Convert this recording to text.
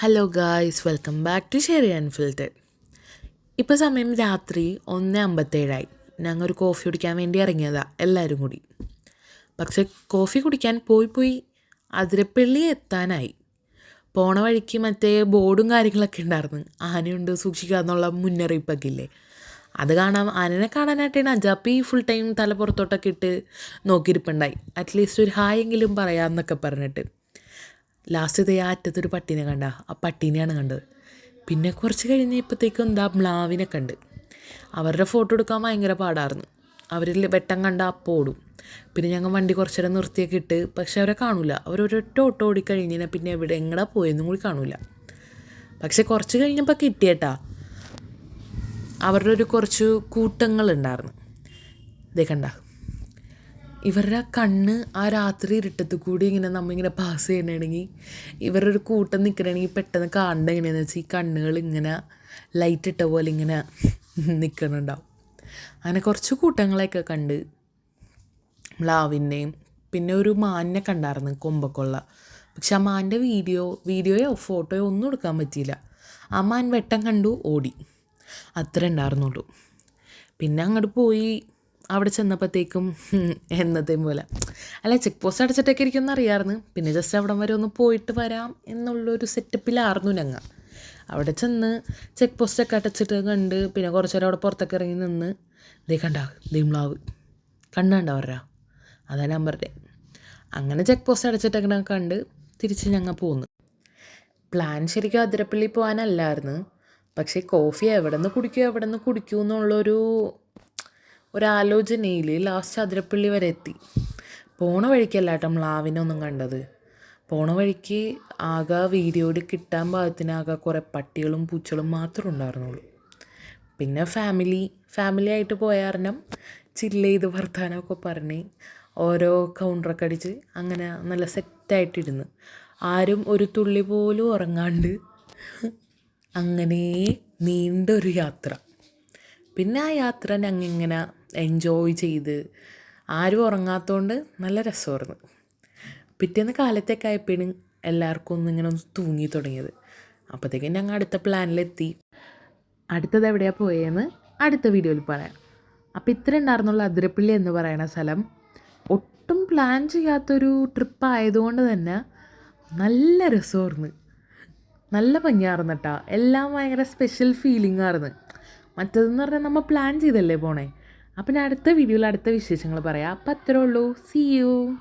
Hello guys welcome back to Sherry unfiltered ഇപ്പോൾ സമയം രാത്രി ഒന്ന് അമ്പത്തേഴായി. ഞങ്ങൾ ഒരു കോഫി കുടിക്കാൻ വേണ്ടി ഇറങ്ങിയതാണ് എല്ലാവരും കൂടി. പക്ഷെ കോഫി കുടിക്കാൻ പോയി പോയി അതിരപ്പള്ളി എത്താനായി. പോണ വഴിക്ക് മറ്റേ ബോർഡും കാര്യങ്ങളൊക്കെ ഉണ്ടായിരുന്നു. ആനയുണ്ട് സൂക്ഷിക്കുക എന്നുള്ള മുന്നറിയിപ്പൊക്കെ ഇല്ലേ അത് കാണാൻ ആനനെ കാണാനായിട്ടാണ് അജാപ്പി ഫുൾ ടൈം തല പുറത്തോട്ടൊക്കെ ഇട്ട് നോക്കിയിരിപ്പുണ്ടായി. അറ്റ്ലീസ്റ്റ് ഒരു ഹായെങ്കിലും പറയാമെന്നൊക്കെ പറഞ്ഞിട്ട്. ലാസ്റ്റ് ഇതേ അറ്റത്തൊരു പട്ടീനെ കണ്ട. ആ പട്ടീനെയാണ് കണ്ടത്. പിന്നെ കുറച്ച് കഴിഞ്ഞപ്പോഴത്തേക്കും എന്താ മ്ലാവിനെ കണ്ട് അവരുടെ ഫോട്ടോ എടുക്കാൻ ഭയങ്കര പാടായിരുന്നു. അവരിൽ വെട്ടം കണ്ട അപ്പോൾ ഓടും. പിന്നെ ഞങ്ങൾ വണ്ടി കുറച്ചു നേരം നിർത്തിയൊക്കെ ഇട്ട് പക്ഷെ അവരെ കാണില്ല അവരൊരൊറ്റ ഓട്ടോ ഓടിക്കഴിഞ്ഞാൽ പിന്നെ എവിടെ എങ്ങടാ പോയെന്നും കൂടി കാണില്ല പക്ഷെ കുറച്ച് കഴിഞ്ഞപ്പോൾ കിട്ടിയേട്ടാ. അവരുടെ ഒരു കുറച്ച് കൂട്ടങ്ങളുണ്ടായിരുന്നു ഇതേ കണ്ട. ഇവരുടെ കണ്ണ് ആ രാത്രി ഇരുട്ടത്ത് കൂടി ഇങ്ങനെ നമ്മളിങ്ങനെ പാസ് ചെയ്യണമെങ്കിൽ ഇവരുടെ ഒരു കൂട്ടം നിൽക്കണമെങ്കിൽ പെട്ടെന്ന് കാണേണ്ട എങ്ങനെയാണെന്ന് വെച്ചാൽ ഈ കണ്ണുകൾ ഇങ്ങനെ ലൈറ്റ് ഇട്ട പോലെ ഇങ്ങനെ നിൽക്കണുണ്ടാവും അങ്ങനെ കുറച്ച് കൂട്ടങ്ങളെയൊക്കെ കണ്ട് മ്ലാവിന്റെയും പിന്നെ ഒരു മാനിനെ കണ്ടായിരുന്നു കൊമ്പക്കൊള്ള. പക്ഷെ ആ മാന്റെ വീഡിയോ വീഡിയോയോ ഫോട്ടോയോ ഒന്നും എടുക്കാൻ പറ്റിയില്ല. ആ മാൻ വെട്ടം കണ്ടു ഓടി. അത്ര ഉണ്ടായിരുന്നുള്ളൂ. പിന്നെ അങ്ങോട്ട് പോയി അവിടെ ചെന്നപ്പോഴത്തേക്കും എന്നതേ പോലെ. അല്ല ചെക്ക് പോസ്റ്റ് അടച്ചിട്ടൊക്കെ ഇരിക്കുമെന്ന് അറിയാമായിരുന്നു. പിന്നെ ജസ്റ്റ് അവിടം വരെ ഒന്ന് പോയിട്ട് വരാം എന്നുള്ളൊരു സെറ്റപ്പിലായിരുന്നു ഞങ്ങൾ അവിടെ ചെന്ന് ചെക്ക് പോസ്റ്റൊക്കെ അടച്ചിട്ട് കണ്ട് പിന്നെ കുറച്ച് നേരം അവിടെ പുറത്തൊക്കെ ഇറങ്ങി നിന്ന് ദേ കണ്ട ദിംളാവ് കണ്ണുണ്ട അവരുടെ? അതാ നമ്പറുടെ അങ്ങനെ ചെക്ക് പോസ്റ്റ് അടച്ചിട്ടൊക്കെ കണ്ട് തിരിച്ച് ഞങ്ങൾ പോന്നു. പ്ലാൻ ശരിക്കും അതിരപ്പള്ളി പോകാനല്ലായിരുന്നു പക്ഷേ കോഫി എവിടെ നിന്ന് കുടിക്കൂ എവിടെ നിന്ന് കുടിക്കൂ എന്നുള്ളൊരു ഒരാലോചനയിൽ ലാസ്റ്റ് അതിരപ്പള്ളി വരെ എത്തി. പോണ വഴിക്കല്ല കേട്ടോ മ്ലാവിനൊന്നും കണ്ടത്. പോണ വഴിക്ക് ആകെ വീഡിയോയിൽ കിട്ടാൻ പാകത്തിനാകെ കുറേ പട്ടികളും പൂച്ചകളും മാത്രമേ ഉണ്ടായിരുന്നുള്ളൂ. പിന്നെ ഫാമിലി ഫാമിലി ആയിട്ട് പോയ കാരണം ചില്ല ചെയ്ത് വർത്താനമൊക്കെ പറഞ്ഞ് ഓരോ കൗണ്ടറൊക്കെ അടിച്ച് അങ്ങനെ നല്ല സെറ്റായിട്ടിരുന്ന് ആരും ഒരു തുള്ളി പോലും ഉറങ്ങാണ്ട് അങ്ങനെ നീണ്ടൊരു യാത്ര. പിന്നെ ആ യാത്ര ഞങ്ങൾ ഇങ്ങനെ എൻജോയ് ചെയ്ത് ആരും ഉറങ്ങാത്തതുകൊണ്ട് നല്ല രസമായിരുന്നു. പിറ്റേന്ന് കാലത്തേക്ക് ആയപ്പോഴും എല്ലാവർക്കും ഒന്ന് ഇങ്ങനെ ഒന്ന് തൂങ്ങി തുടങ്ങിയത്. അപ്പോഴത്തേക്കും ഞങ്ങൾ അടുത്ത പ്ലാനിലെത്തി. അടുത്തത് എവിടെയാണ് പോയതെന്ന് അടുത്ത വീഡിയോയിൽ പറയാം. അപ്പോൾ ഇത്ര ഉണ്ടായിരുന്നുള്ള അതിരപ്പള്ളി എന്ന് പറയുന്ന സ്ഥലം. ഒട്ടും പ്ലാൻ ചെയ്യാത്തൊരു ട്രിപ്പ് ആയതുകൊണ്ട് തന്നെ നല്ല രസമായിരുന്നു. നല്ല ഭംഗിയായിരുന്നു കേട്ടോ എല്ലാം ഭയങ്കര സ്പെഷ്യൽ ഫീലിംഗ് ആയിരുന്നു. മറ്റതെന്ന് പറഞ്ഞാൽ നമ്മൾ പ്ലാൻ ചെയ്തല്ലേ പോണേ? അപ്പം ഞാൻ അടുത്ത വീഡിയോയിൽ അടുത്ത വിശേഷങ്ങൾ പറയാം. അപ്പം അത്രേ ഉള്ളൂ. C U